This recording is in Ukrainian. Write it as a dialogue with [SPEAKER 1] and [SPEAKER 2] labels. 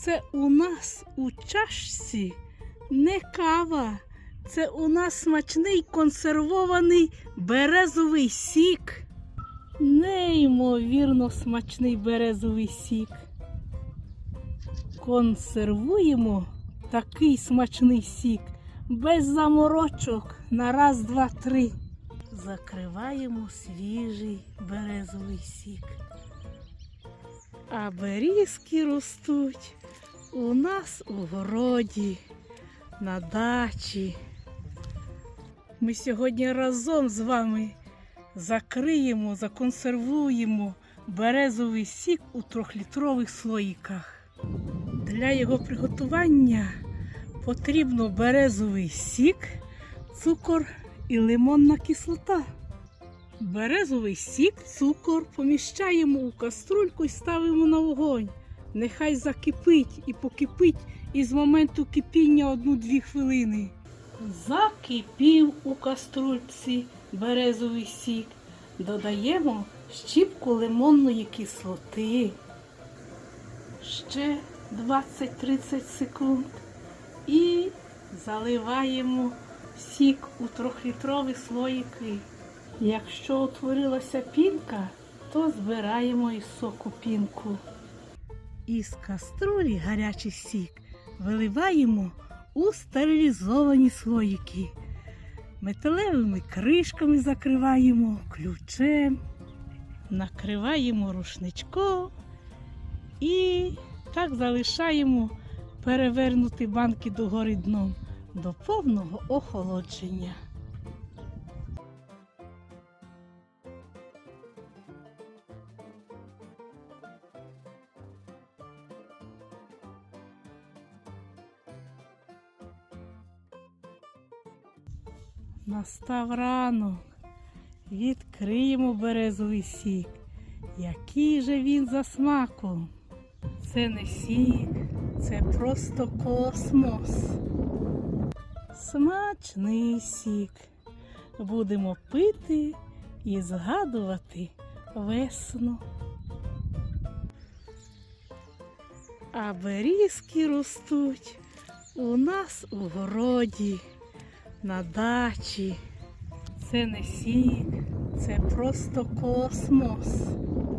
[SPEAKER 1] Це у нас у чашці не кава. Це у нас смачний консервований березовий сік. Неймовірно смачний березовий сік. Консервуємо такий смачний сік без заморочок на раз, два, три. Закриваємо свіжий березовий сік. А берізки ростуть у нас у городі, на дачі. Ми сьогодні разом з вами закриємо, законсервуємо березовий сік у трьохлітрових слоїках. Для його приготування потрібно березовий сік, цукор і лимонна кислота. Березовий сік, цукор поміщаємо у каструльку і ставимо на вогонь. Нехай закипить і покипить із моменту кипіння одну-дві хвилини. Закипів у каструльці березовий сік. Додаємо щіпку лимонної кислоти. Ще 20-30 секунд. І заливаємо сік у трьохлітрові слоїки. Якщо утворилася пінка, то збираємо із соку пінку. Із каструлі гарячий сік виливаємо у стерилізовані слоїки. Металевими кришками закриваємо ключем, накриваємо рушничком і так залишаємо перевернути банки догори дном до повного охолодження. Настав ранок. Відкриємо березовий сік. Який же він за смаком? Це не сік, це просто космос. Смачний сік. Будемо пити і згадувати весну. А берізки ростуть у нас у городі, на дачі. Це не сік, це просто космос.